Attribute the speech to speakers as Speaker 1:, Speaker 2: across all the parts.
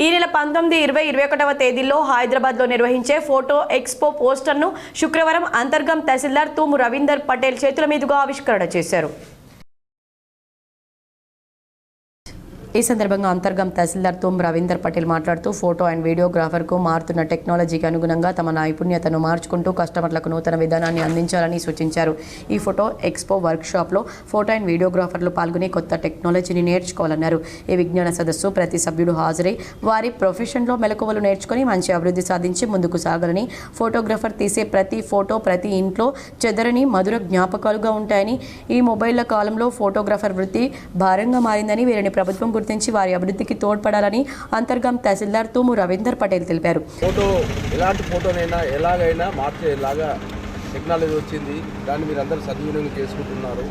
Speaker 1: ఈ నెల పంతొమ్మిది ఇరవై ఇరవై ఒకటవ తేదీల్లో హైదరాబాద్లో నిర్వహించే ఫోటో ఎక్స్పో పోస్టర్ను శుక్రవారం అంతర్గం తహసీల్దార్ తూము రవీందర్ పటేల్ చేతుల మీదుగా ఆవిష్కరణ చేశారు. ఈ సందర్భంగా అంతర్గం తహసీల్దార్ తుమ్ రవీందర్ పటేల్ మాట్లాడుతూ ఫోటో అండ్ వీడియోగ్రాఫర్కు మారుతున్న టెక్నాలజీకి అనుగుణంగా తమ నైపుణ్యతను మార్చుకుంటూ కస్టమర్లకు నూతన విధానాన్ని అందించాలని సూచించారు. ఈ ఫోటో ఎక్స్పో వర్క్షాప్లో ఫోటో అండ్ వీడియోగ్రాఫర్లు పాల్గొని కొత్త టెక్నాలజీని నేర్చుకోవాలన్నారు. ఈ విజ్ఞాన సదస్సు ప్రతి సభ్యుడు హాజరై వారి ప్రొఫెషన్లో మెలకువలు నేర్చుకొని మంచి అభివృద్ధి సాధించి ముందుకు సాగాలని ఫోటోగ్రాఫర్ తీసే ప్రతి ఫోటో ప్రతి ఇంట్లో చెదరని మధుర జ్ఞాపకాలుగా ఉంటాయని ఈ మొబైళ్ళ కాలంలో ఫోటోగ్రాఫర్ వృత్తి భారంగా మారిందని వీరిని ప్రభుత్వం గుర్తించి వారి అభివృద్ధికి తోడ్పడాలని అంతర్గం తహసీల్దార్ తూము రవీందర్ పటేల్ తెలిపారు.
Speaker 2: ఫోటో ఎలాంటి ఫోటోనైనా ఎలాగైనా మార్చేలాగా టెక్నాలజీ వచ్చింది. దాన్ని మీరు అందరూ సద్వినియోగం చేసుకుంటున్నారు.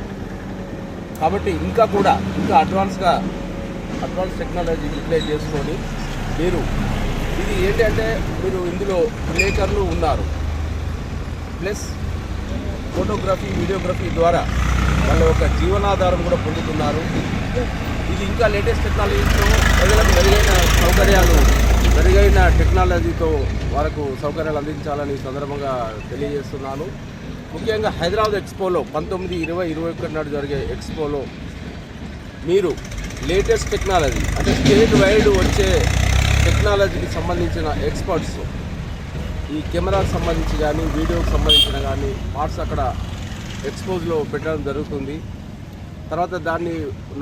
Speaker 2: కాబట్టి ఇంకా కూడా ఇంకా అడ్వాన్స్గా అడ్వాన్స్ టెక్నాలజీ యూటిలైజ్ చేసుకొని మీరు ఇది ఏంటంటే మీరు ఇందులో విలేకరులు ఉన్నారు. ప్లస్ ఫోటోగ్రఫీ వీడియోగ్రఫీ ద్వారా వాళ్ళ ఒక జీవనాధారం కూడా పొందుతున్నారు. ఇంకా లేటెస్ట్ టెక్నాలజీతో ప్రజలకు మెరుగైన సౌకర్యాలు మెరుగైన టెక్నాలజీతో వారికి సౌకర్యాలు అందించాలని సందర్భంగా తెలియజేస్తున్నాను. ముఖ్యంగా హైదరాబాద్ ఎక్స్పోలో పంతొమ్మిది ఇరవై ఇరవై ఒకటి నాడు జరిగే ఎక్స్పోలో మీరు లేటెస్ట్ టెక్నాలజీ అంటే స్టేట్ వైడ్ వచ్చే టెక్నాలజీకి సంబంధించిన ఎక్స్పర్ట్స్ ఈ కెమెరాకు సంబంధించి కానీ వీడియోకి సంబంధించిన కానీ పార్ట్స్ అక్కడ ఎక్స్పోజ్లో పెట్టడం జరుగుతుంది. తర్వాత దాన్ని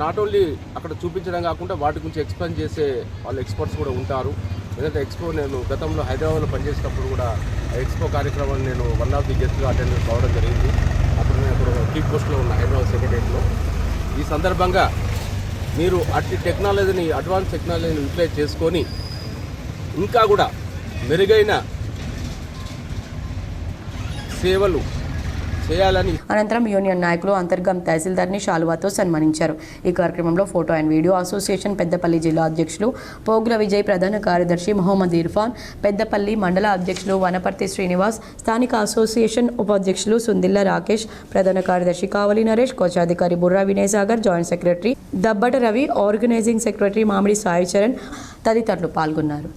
Speaker 2: నాట్ ఓన్లీ అక్కడ చూపించడం కాకుండా వాటి గురించి ఎక్స్ప్లెయిన్ చేసే వాళ్ళు ఎక్స్పర్ట్స్ కూడా ఉంటారు. ఎందుకంటే ఎక్స్పో నేను గతంలో హైదరాబాద్లో పనిచేసేటప్పుడు కూడా ఎక్స్పో కార్యక్రమాన్ని నేను వన్ ఆఫ్ ది గెస్ట్గా అటెండ్ కావడం జరిగింది. అప్పుడు నేను అప్పుడు కీ పోస్ట్లో ఉన్న హైదరాబాద్ సెక్రటరీలో ఈ సందర్భంగా మీరు అట్టి టెక్నాలజీని అడ్వాన్స్ టెక్నాలజీని యూటిలైజ్ చేసుకొని ఇంకా కూడా మెరుగైన సేవలు చేయాలని
Speaker 1: అనంతరం యూనియన్ నాయకులు అంతర్గం తహసీల్దార్ని శాలువాతో సన్మానించారు. ఈ కార్యక్రమంలో photo and video association Peddapalli జిల్లా అధ్యక్షులు పోగుల విజయ్ ప్రధాన కార్యదర్శి మొహమ్మద్ ఇర్ఫాన్ పెద్దపల్లి మండల అధ్యక్షులు వనపర్తి శ్రీనివాస్ స్థానిక అసోసియేషన్ ఉపాధ్యక్షులు సుందిల్ల రాకేష్ ప్రధాన కార్యదర్శి కావలి నరేష్ కోశాధికారి Burra Vinay Sagar joint secretary Dabbata Ravi organising secretary Mamidi Sai Charan తదితరులు పాల్గొన్నారు.